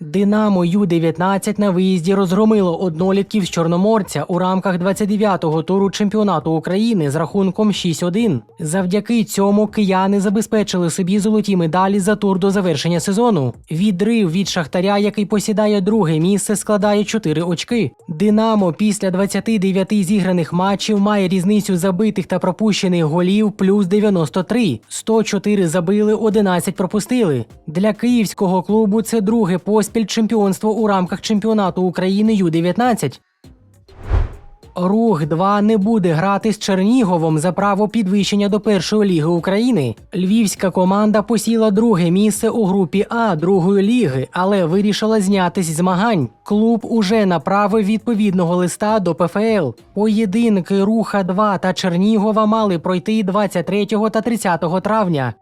Динамо Ю-19 на виїзді розгромило однолітків з Чорноморця у рамках 29-го туру чемпіонату України з рахунком 6-1. Завдяки цьому кияни забезпечили собі золоті медалі за тур до завершення сезону. Відрив від Шахтаря, який посідає друге місце, складає 4 очки. Динамо після 29 зіграних матчів має різницю забитих та пропущених голів плюс 93. 104 забили, 11 пропустили. Для київського клубу це друге поспіль чемпіонство у рамках чемпіонату України Ю-19. Рух 2 не буде грати з Черніговом за право підвищення до першої ліги України. Львівська команда посіла друге місце у групі А другої ліги, але вирішила знятись змагань. Клуб уже направив відповідного листа до ПФЛ. Поєдинки Руха 2 та Чернігова мали пройти 23 та 30 травня.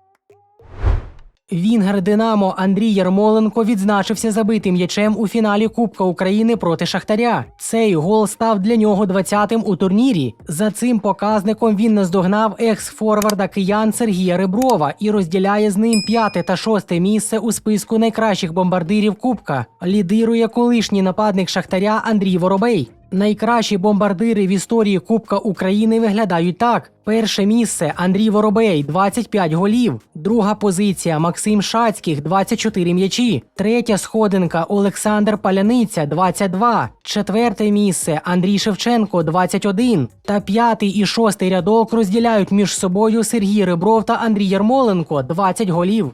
Вінгер Динамо Андрій Ярмоленко відзначився забитим м'ячем у фіналі Кубка України проти Шахтаря. Цей гол став для нього 20-тим у турнірі. За цим показником він наздогнав екс-форварда киян Сергія Реброва і розділяє з ним п'яте та шосте місце у списку найкращих бомбардирів Кубка. Лідирує колишній нападник Шахтаря Андрій Воробей. Найкращі бомбардири в історії Кубка України виглядають так: перше місце Андрій Воробей 25 голів, друга позиція Максим Шацьких 24 м'ячі, третя сходинка Олександр Паляниця 22, четверте місце Андрій Шевченко 21 та п'ятий і шостий рядок розділяють між собою Сергій Ребров та Андрій Ярмоленко 20 голів.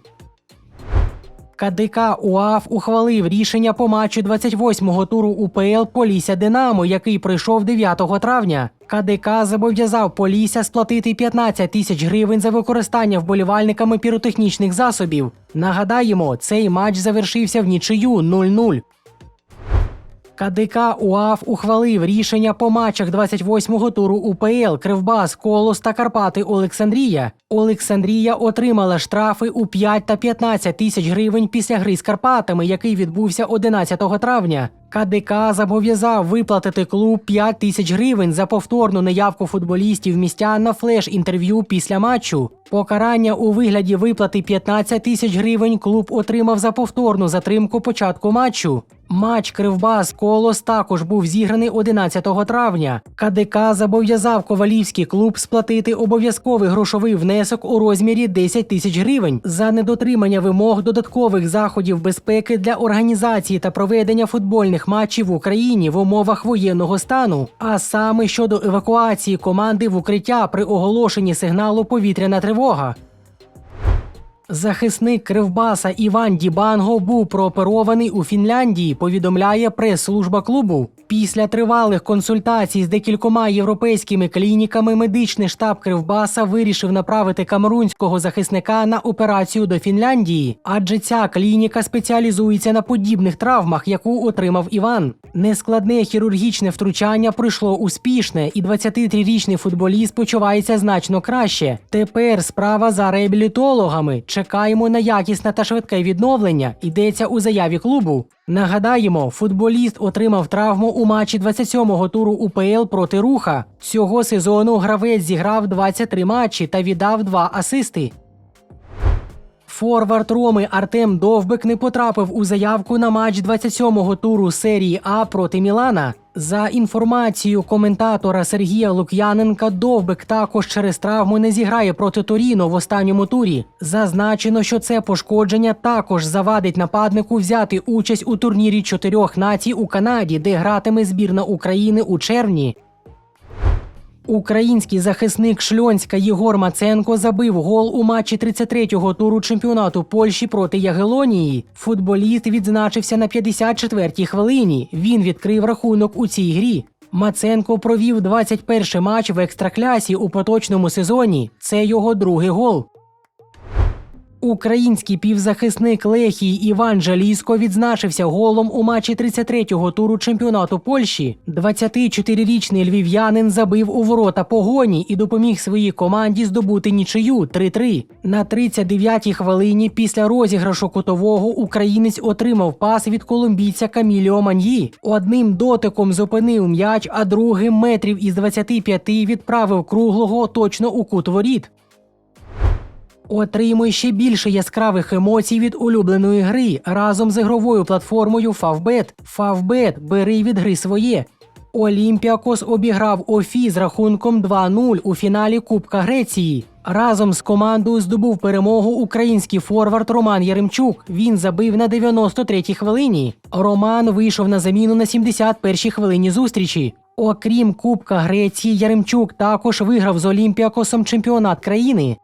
КДК УАФ ухвалив рішення по матчу 28-го туру УПЛ Полісся Динамо, який пройшов 9 травня. КДК зобов'язав Полісся сплатити 15 тисяч гривень за використання вболівальниками піротехнічних засобів. Нагадаємо, цей матч завершився в нічию 0-0. КДК УАФ ухвалив рішення по матчах 28-го туру УПЛ Кривбас, Колос та Карпати Олександрія. Олександрія отримала штрафи у 5 та 15 тисяч гривень після гри з Карпатами, який відбувся 11 травня. КДК зобов'язав виплатити клуб 5 тисяч гривень за повторну неявку футболістів містян на флеш-інтерв'ю після матчу. Покарання у вигляді виплати 15 тисяч гривень клуб отримав за повторну затримку початку матчу. Матч Кривбас Колос також був зіграний 11 травня. КДК зобов'язав ковалівський клуб сплатити обов'язковий грошовий внесок у розмірі 10 тисяч гривень за недотримання вимог додаткових заходів безпеки для організації та проведення футбольних матчів в Україні в умовах воєнного стану, а саме щодо евакуації команди в укриття при оголошенні сигналу повітряна тривога. Захисник Кривбаса Іван Дібанго був прооперований у Фінляндії, повідомляє прес-служба клубу. Після тривалих консультацій з декількома європейськими клініками медичний штаб Кривбаса вирішив направити камерунського захисника на операцію до Фінляндії, адже ця клініка спеціалізується на подібних травмах, яку отримав Іван. Нескладне хірургічне втручання пройшло успішне, і 23-річний футболіст почувається значно краще. Тепер справа за реабілітологами. Чекаємо на якісне та швидке відновлення. Йдеться у заяві клубу. Нагадаємо, футболіст отримав травму у матчі 27-го туру УПЛ проти руха. Цього сезону гравець зіграв 23 матчі та віддав 2 асисти. Форвард Роми Артем Довбик не потрапив у заявку на матч 27-го туру серії А проти Мілана. За інформацією коментатора Сергія Лук'яненка, Довбик також через травму не зіграє проти Торіно в останньому турі. Зазначено, що це пошкодження також завадить нападнику взяти участь у турнірі чотирьох націй у Канаді, де гратиме збірна України у червні. Український захисник Шльонська Єгор Маценко забив гол у матчі 33-го туру чемпіонату Польщі проти Ягелонії. Футболіст відзначився на 54-й хвилині. Він відкрив рахунок у цій грі. Маценко провів 21-й матч в екстраклясі у поточному сезоні. Це його другий гол. Український півзахисник Лехії Іван Жаліско відзначився голом у матчі 33-го туру чемпіонату Польщі. 24-річний львів'янин забив у ворота погоні і допоміг своїй команді здобути нічию 3-3. На 39-й хвилині після розіграшу кутового українець отримав пас від колумбійця Каміліо Маньї. Одним дотиком зупинив м'яч, а другим метрів із 25 відправив круглого точно у кут воріт. Отримуй ще більше яскравих емоцій від улюбленої гри разом з ігровою платформою Favbet. Favbet – бери від гри своє. Олімпіакос обіграв Офі з рахунком 2-0 у фіналі Кубка Греції. Разом з командою здобув перемогу український форвард Роман Яремчук. Він забив на 93-й хвилині. Роман вийшов на заміну на 71-й хвилині зустрічі. Окрім Кубка Греції, Яремчук також виграв з Олімпіакосом чемпіонат країни.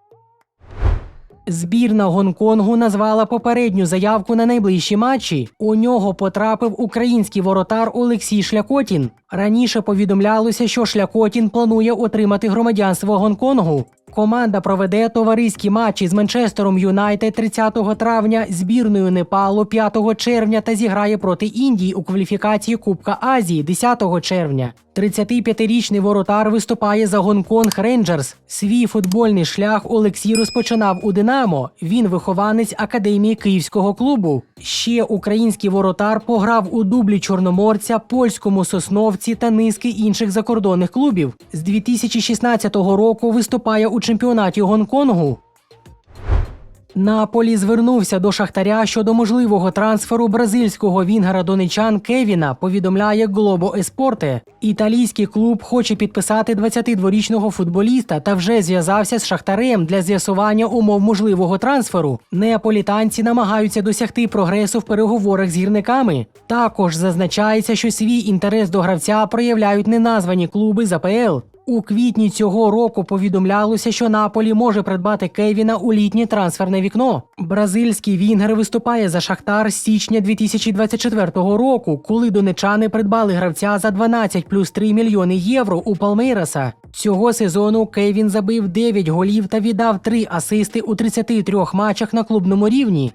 Збірна Гонконгу назвала попередню заявку на найближчі матчі. У нього потрапив український воротар Олексій Шлякотін. Раніше повідомлялося, що Шлякотін планує отримати громадянство Гонконгу. Команда проведе товариські матчі з Манчестером Юнайтед 30 травня, збірною Непалу 5 червня та зіграє проти Індії у кваліфікації Кубка Азії 10 червня. 35-річний воротар виступає за Гонконг Рейнджерс. Свій футбольний шлях Олексій розпочинав у Динамо. Він вихованець академії київського клубу. Ще український воротар пограв у дублі Чорноморця, польському сосновці та низки інших закордонних клубів. З 2016 року виступає у чемпіонаті Гонконгу. Наполі звернувся до Шахтаря щодо можливого трансферу бразильського вінгера донечан Кевіна. Повідомляє Глобо Еспорте. Італійський клуб хоче підписати 22-річного футболіста та вже зв'язався з Шахтарем для з'ясування умов можливого трансферу. Неаполітанці намагаються досягти прогресу в переговорах з гірниками. Також зазначається, що свій інтерес до гравця проявляють неназвані клуби з АПЛ. У квітні цього року повідомлялося, що Наполі може придбати Кевіна у літнє трансферне вікно. Бразильський вінгер виступає за Шахтар з січня 2024 року, коли донечани придбали гравця за 12 плюс 3 мільйони євро у Палмейраса. Цього сезону Кевін забив 9 голів та віддав 3 асисти у 33 матчах на клубному рівні.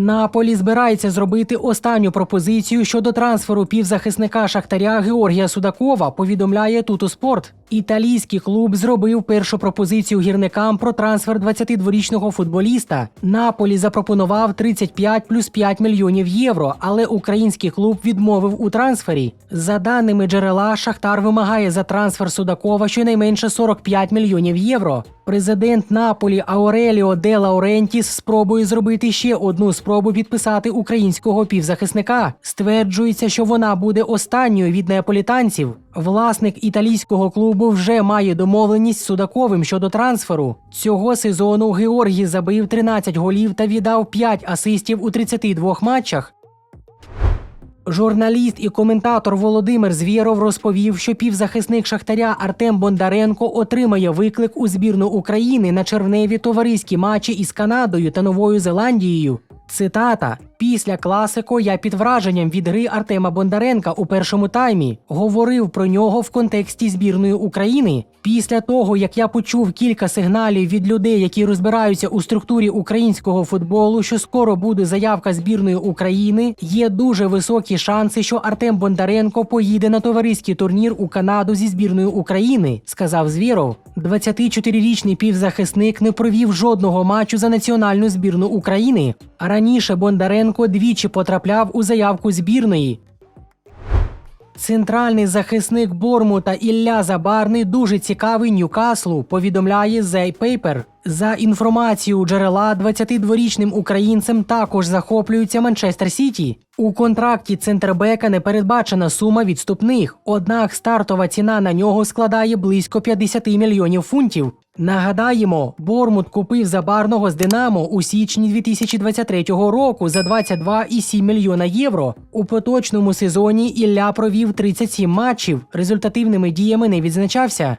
Наполі збирається зробити останню пропозицію щодо трансферу півзахисника Шахтаря Георгія Судакова. Повідомляє Тутуспорт. Італійський клуб зробив першу пропозицію гірникам про трансфер 22-річного футболіста. Наполі запропонував 35 плюс 5 мільйонів євро, але український клуб відмовив у трансфері. За даними джерела, Шахтар вимагає за трансфер Судакова щонайменше 45 мільйонів євро. Президент Наполі Ауреліо де Лаурентіс спробує зробити ще одну спробу підписати українського півзахисника. Стверджується, що вона буде останньою від неаполітанців. Власник італійського клубу вже має домовленість з Судаковим щодо трансферу. Цього сезону Георгій забив 13 голів та віддав 5 асистів у 32 матчах. Журналіст і коментатор Володимир Звєров розповів, що півзахисник Шахтаря Артем Бондаренко отримає виклик у збірну України на червневі товариські матчі із Канадою та Новою Зеландією. Цитата: після класико я під враженням від гри Артема Бондаренка у першому таймі говорив про нього в контексті збірної України. Після того, як я почув кілька сигналів від людей, які розбираються у структурі українського футболу, що скоро буде заявка збірної України, є дуже високі шанси, що Артем Бондаренко поїде на товариський турнір у Канаду зі збірною України, сказав Звіров. 24-річний півзахисник не провів жодного матчу за національну збірну України. Раніше Бондаренко двічі потрапляв у заявку збірної. Центральний захисник Бормута Ілля Забарний дуже цікавий Ньюкаслу, повідомляє The Paper. За інформацією джерела, 22-річним українцем також захоплюється Манчестер Сіті. У контракті центрбека не передбачена сума відступних, однак стартова ціна на нього складає близько 50 мільйонів фунтів. Нагадаємо, Бормут купив забарного з Динамо у січні 2023 року за 22,7 мільйона євро. У поточному сезоні Ілля провів 37 матчів. Результативними діями не відзначався.